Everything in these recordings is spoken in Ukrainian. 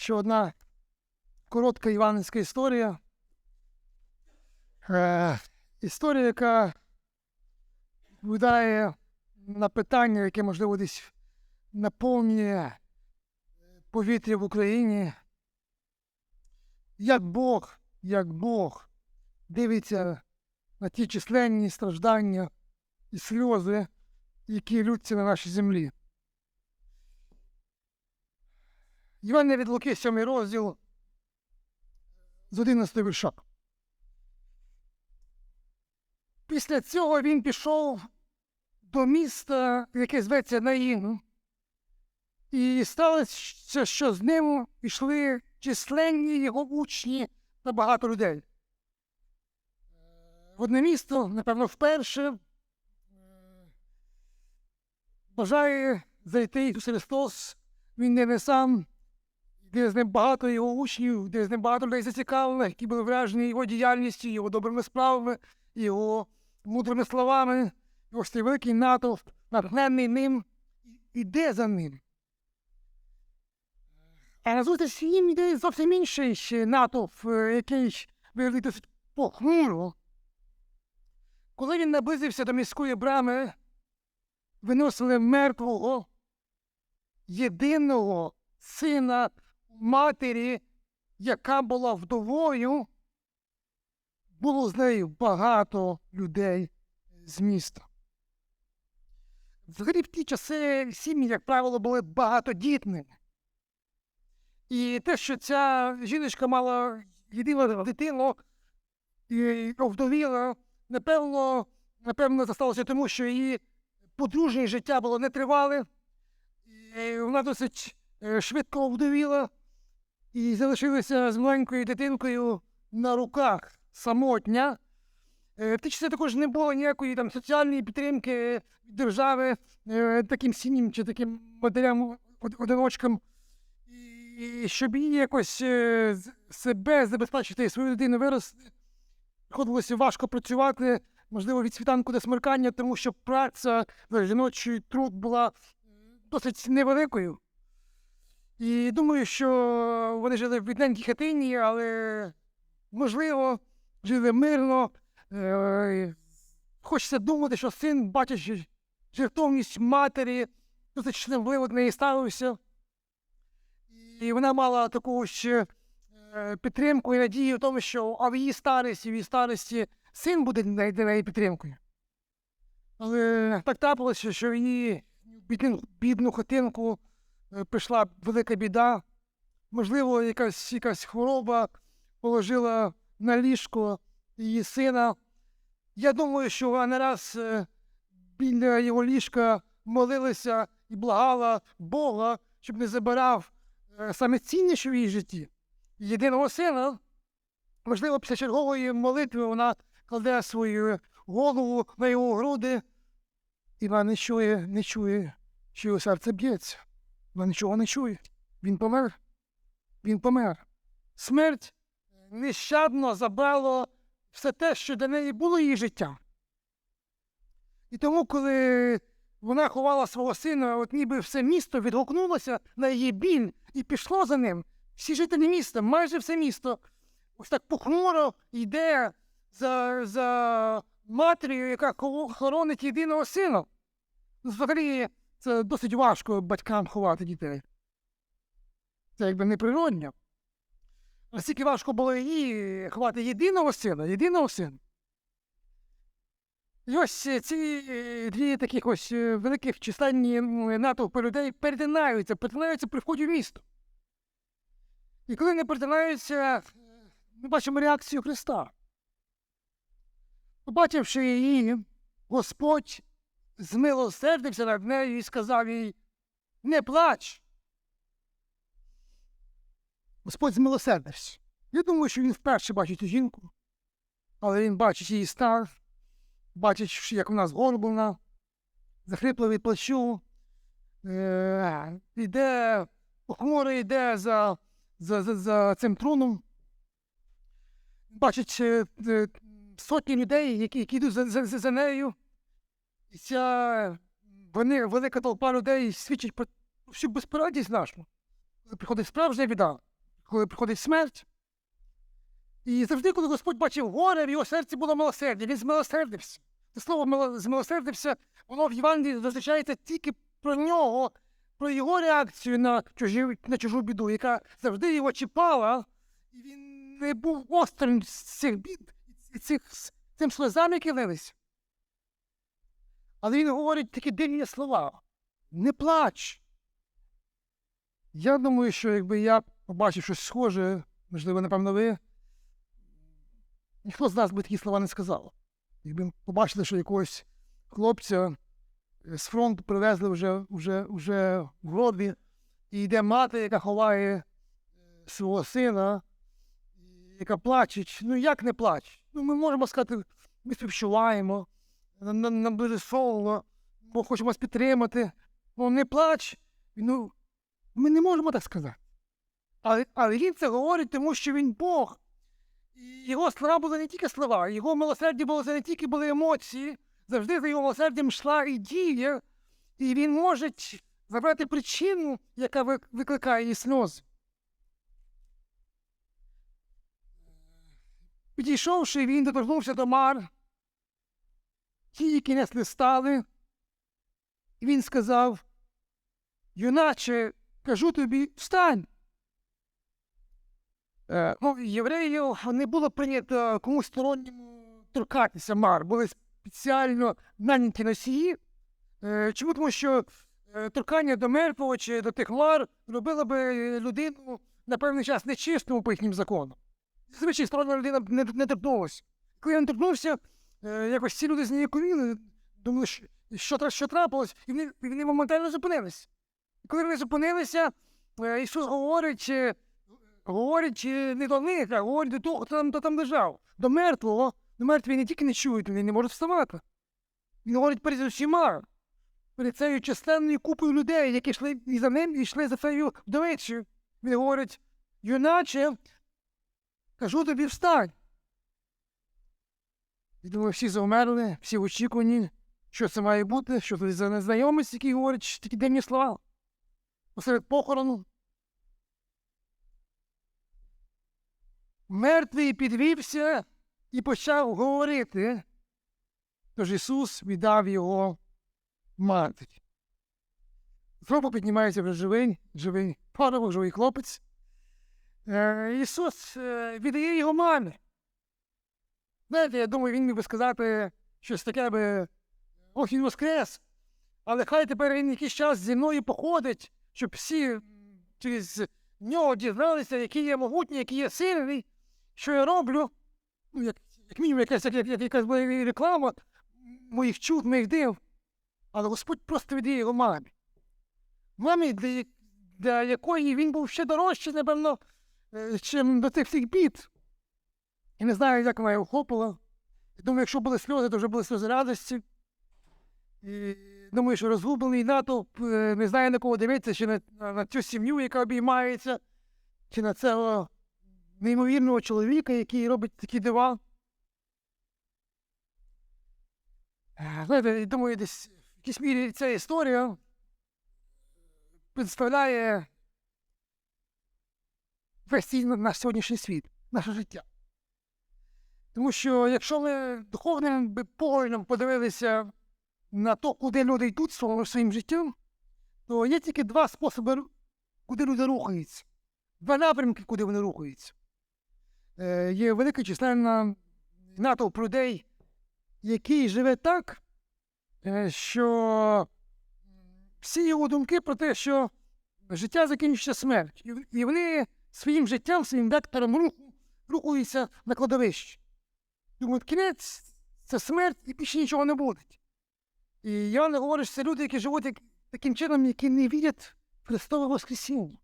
ще одна коротка іванівська історія. Е, історія, яка відповідає на питання, яке, можливо, десь наповнює повітря в Україні. Як Бог, як Бог дивиться на ті численні страждання і сльози, які лються на нашій землі. Івана від Луки, 7 розділ з 11 вірша. Після цього він пішов до міста, яке зветься Наїн, і сталося, що з ним йшли численні його учні та багато людей. В одне місто, напевно, вперше бажає зайти Ісус Христос, Він не, не сам, де з ним багато його учнів, де з ним багато людей зацікавлених, які були вражені його діяльністю, його добрими справами, його мудрими словами, його цей великий натовп, натхнений ним, іде за ним. А назустріч їм йде зовсім інший натовп, е, який виглядає досить похмуро. Коли він наблизився до міської брами, виносили мертвого, єдиного сина матері, яка була вдовою, було з нею багато людей з міста. Взагалі в ті часи сім'ї, як правило, були багатодітними. І те, що ця жіночка мала єдину дитину і овдовіла, напевно, напевно, це сталося тому, що її подружнє життя було нетривале, і вона досить е, швидко овдовіла і залишилася з маленькою дитинкою на руках самотня. Е, В часи також не було ніякої там соціальної підтримки держави е, таким сім'ям чи таким матерям одиночкам. І щоб їй якось е, себе забезпечити свою дитину вирости, приходилося важко працювати, можливо, від світанку до смеркання, тому що праця е, жіночий труд була досить невеликою. І думаю, що вони жили в бідненькій хатині, але, можливо, жили мирно. Е, Хочеться думати, що син, бачачи жертовність матері, досить щасливо до неї ставився. І вона мала таку ще е, підтримку і надію в тому, що а в її старості, в її старості син буде для неї, підтримкою. Але так трапилося, що її бідну, бідну хатинку прийшла велика біда. Можливо, якась, якась хвороба положила на ліжко її сина. Я думаю, що вона не раз е, біля його ліжка молилася і благала Бога, щоб не забирав е, саме цінніше в її житті. Єдиного сина, можливо, після чергової молитви вона кладе свою голову на його груди, і вона не чує, не чує, що його серце б'ється. Вона нічого не чує. Він помер. Він помер. Смерть нещадно забрало все те, що для неї було її життя. І тому, коли вона ховала свого сина, от ніби все місто відгукнулося на її біль і пішло за ним. Всі жителі міста, майже все місто, ось так похмуро йде за, за матір'ю, яка хо- хоронить єдиного сина. Взагалі, це досить важко батькам ховати дітей. Це якби неприродньо. Наскільки важко було їй ховати єдиного сина, єдиного сина. І ось е, ці е, дві таких ось е, великих численні натовпи людей перетинаються, перетинаються при вході в місто. І коли не перетинаються, ми бачимо реакцію Христа. Побачивши її, Господь змилосердився над нею і сказав їй: не плач. Господь змилосердився. Я думаю, що він вперше бачить цю жінку, але він бачить її стан, бачить, як вона згорблена, захрипла від плащу, е, йде, похмуро йде за, за, за, за цим труном. Бачить е, е, сотні людей, які, які йдуть за, за, за нею. Ця вони, велика толпа людей свідчить про всю безпорадність нашу. Коли приходить справжня біда, коли приходить смерть. І завжди, коли Господь бачив горе, в його серці було милосердя, він змилосердився. Це слово «мило- змилосердився, воно в Євангелії зазначається тільки про нього, про його реакцію на, чужі, на чужу біду, яка завжди його чіпала, і він не був осторонь з цих бід, і цих, цим сльозам, які лились. Але він говорить такі дивні слова. Не плач. Я думаю, що якби я побачив щось схоже, можливо, напевно, ви, ніхто з нас би такі слова не сказав. Якби побачили, що якогось хлопця е, з фронту привезли вже, вже, вже в гробі, і йде мати, яка ховає е, свого сина, яка плаче. Ну як не плач? Ну, ми можемо сказати, ми співчуваємо, нам, дуже бо хочемо вас підтримати. Ну не плач. Ну, ми не можемо так сказати. Але, але він це говорить, тому що він Бог. Його слова були не тільки слова, його милосердя було не тільки були емоції, завжди за його милосердям йшла і дія, і він може забрати причину, яка викликає її сльози. Підійшовши, він доторкнувся до мар, ті, які несли стали, і він сказав: Юначе, кажу тобі, встань. Е, ну, євреїв не було прийнято комусь сторонньому торкатися мар, були спеціально наняті носії. Е, чому? Тому що е, торкання до мертвого чи до тих мар робило би людину на певний час нечистому по їхнім законам. Звичайно, сторона людина не, не торкнулася. Коли він торкнувся, якось ці люди зніяковіли, думали, що, що, що трапилось, і вони, вони моментально зупинились. І коли вони зупинилися, е, Ісус говорить, е, говорить е, не до них, а говорить до того, хто там, хто там лежав, до мертвого. До мертві не тільки не чують, вони не можуть вставати. Він говорить перед усіма, перед цією численною купою людей, які йшли і за ним, і йшли за цією вдовицею. Він говорить, юначе, кажу тобі встань. Я думаю, всі завмерли, всі в очікуванні, що це має бути, що це за незнайомець, який говорить такі дивні слова. Посеред похорону. Мертвий підвівся і почав говорити. Тож Ісус віддав його матері. Знову піднімається вже живий, живий парубок, живий хлопець. Е, Ісус е, віддає його мамі. Знаєте, я думаю, він міг би сказати щось таке би, ох, він воскрес. Але хай тепер він якийсь час зі мною походить, щоб всі через нього дізналися, який я могутній, який я сильний, що я роблю. Ну, як, як мінімум, якась, як, як, якась була реклама моїх чуд, моїх див. Але Господь просто віддає його мамі. Мамі, для, для якої він був ще дорожчий, напевно, е, чим до цих всіх бід. І не знаю, як вона його охопила. Я думаю, якщо були сльози, то вже були сльози радості. І думаю, що розгублений натовп е, не знає на кого дивитися, чи на, на, цю сім'ю, яка обіймається, чи на цього неймовірного чоловіка, який робить такі дива. Е, Знаєте, думаю, десь в якійсь мірі ця історія представляє весь наш сьогоднішній світ, наше життя. Тому що якщо ми духовним поглядом подивилися на то, куди люди йдуть своїм життям, то є тільки два способи, куди люди рухаються. Два напрямки, куди вони рухаються. Е, є велика численна натовп людей, який живе так, е, що всі його думки про те, що життя закінчиться смерть. І вони своїм життям, своїм вектором руху рухаються на кладовище. Думають, кінець це смерть і більше нічого не буде. І я не говорю, що це люди, які живуть як, таким чином, які не вірять в Христове Воскресіння.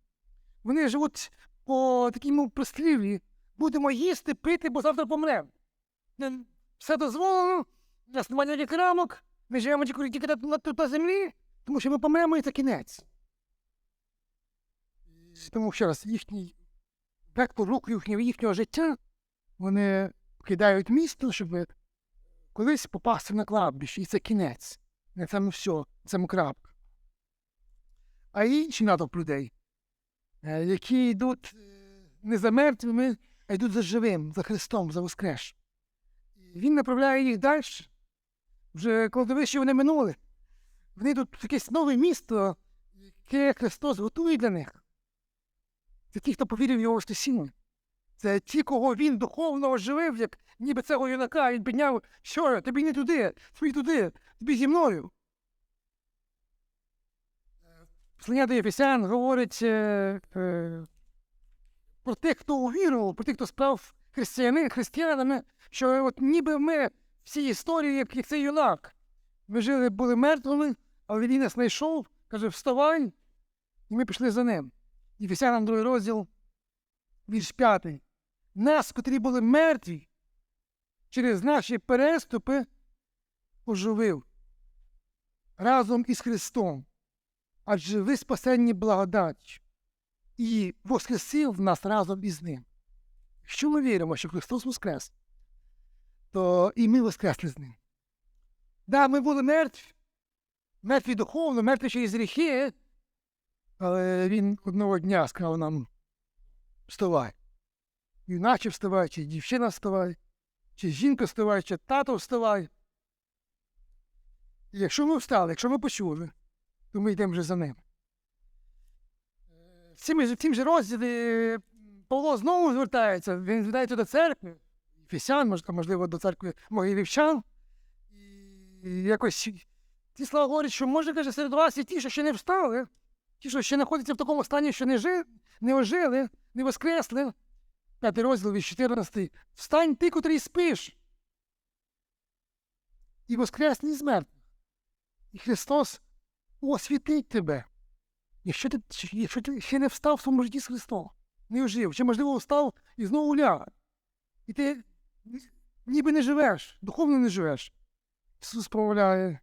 Вони живуть по такому прислів'ї. Будемо їсти, пити, бо завтра помремо. Все дозволено, у нас немає ніяких рамок, ми живемо тільки тут на землі, тому що ми помремо і це кінець. Тому ще раз, їхній вектор руху їхнього життя, вони кидають місто, щоб колись попасти на кладбище, і це кінець. На цьому все, цьому крапка. А інші натовп людей, е, які йдуть е, не за мертвими, а йдуть за живим, за Христом, за Воскрес. Він направляє їх далі. Вже кладовище вони минули. Вони тут якесь нове місто, яке Христос готує для них. Це ті, хто повірив в його Воскресіння. Це ті, кого він духовно оживив, як ніби цього юнака, він підняв, що тобі не туди, тобі туди, тобі зі мною. Послання до Єфесян говорить е, е, про тих, хто увірував, про тих, хто справ християни, християнами, що от ніби ми в цій історії, як, як цей юнак. Ми жили, були мертвими, але він нас знайшов, каже, вставай, і ми пішли за ним. Єфесянам другий розділ, вірш п'ятий. Нас, котрі були мертві, через наші переступи оживив разом із Христом адже ви спасенні благодаттю і воскресив нас разом із ним. Якщо ми віримо, що Христос Воскрес, то і ми воскресли з ним. Да, ми були мертві, мертві духовно, мертві через гріхи, але Він одного дня сказав нам: вставай. Юначе вставай, чи дівчина вставай, чи жінка вставай, чи тато вставай. І якщо ми встали, якщо ми почули, то ми йдемо вже за ним. В цім, в цім же розділі Павло знову звертається, він звертається до церкви, Фісян, можливо, до церкви могилівчан. І якось ті слова говорять, що може, каже, серед вас є ті, що ще не встали, ті, що ще знаходяться в такому стані, що не, жи, не ожили, не воскресли. П'ятий розділ від 14. Встань ти, котрий спиш. І воскресний з мертвих. І Христос освітить тебе. Якщо ти, якщо ти ще не встав в своєму житті з Христом, не ожив, чи можливо встав і знову ляг. І ти ніби не живеш, духовно не живеш. Ісус промовляє.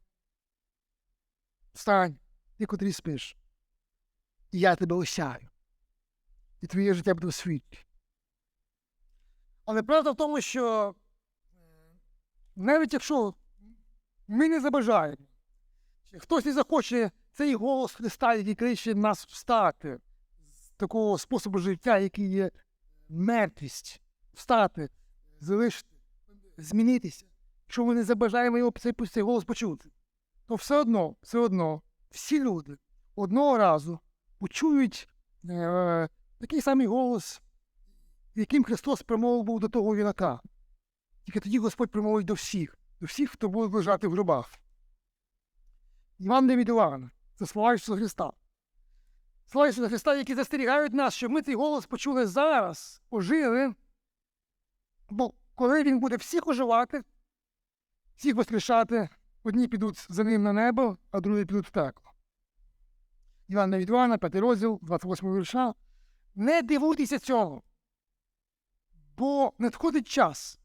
Встань, ти котрий спиш. І я тебе осяю. І твоє життя буде в світлі. Але правда в тому, що е, навіть якщо ми не забажаємо, чи хтось не захоче цей голос Христа, який кличе нас встати з такого способу життя, який є мертвість, встати, залишити, змінитися. Якщо ми не забажаємо його цей, цей голос почути, то все одно, все одно, всі люди одного разу почують е, такий самий голос, яким Христос промовив був до того юнака. Тільки тоді Господь промовить до всіх, до всіх, хто буде лежати в гробах. Іван де від. Це слова Ісуса Христа. Слова Ісуса Христа, які застерігають нас, щоб ми цей голос почули зараз, ожили. Бо коли він буде всіх оживати, всіх воскрешати, одні підуть за ним на небо, а другі підуть в пекло. Іван від Івана, 5 розділ, 28 вірша. Не дивуйтеся цього. Бо надходить час,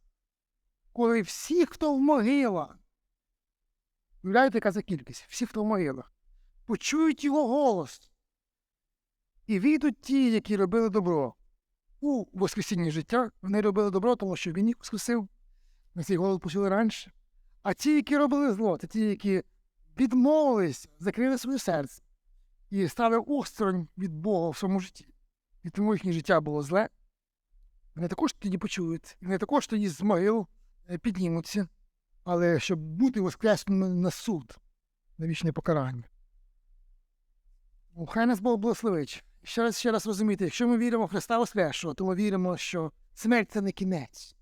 коли всі, хто в могилах, Уявляєте, яка це кількість? Всі, хто в могилах. Почують його голос. І війдуть ті, які робили добро. У Воскресінні життя вони робили добро, тому що він їх воскресив. Ми цей голос почули раніше. А ті, які робили зло, це ті, які відмовились, закрили своє серце і стали осторонь від Бога в своєму житті. І тому їхнє життя було зле. Вони також тоді почують, вони також тоді з могил е, піднімуться але щоб бути воскресним на суд, на вічне покарання. Хай нас Бог благословить. Ще раз ще раз розуміти, якщо ми віримо в Христа Воскресшого, то ми віримо, що смерть це не кінець.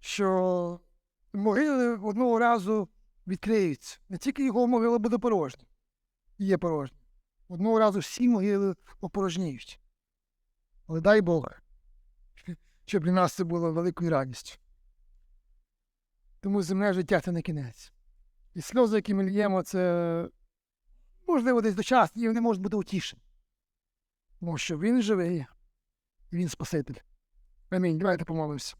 Що могили одного разу відкриються. Не тільки його могила буде порожня. І є порожня. Одного разу всі могили опорожніють. Але дай Бог, щоб для нас це було великою радістю. Тому земне життя це не кінець. І сльози, які ми л'ємо, це можливо десь дочасні, і вони можуть бути утішені. Тому що він живий, і він Спаситель. Амінь. Давайте помолимося.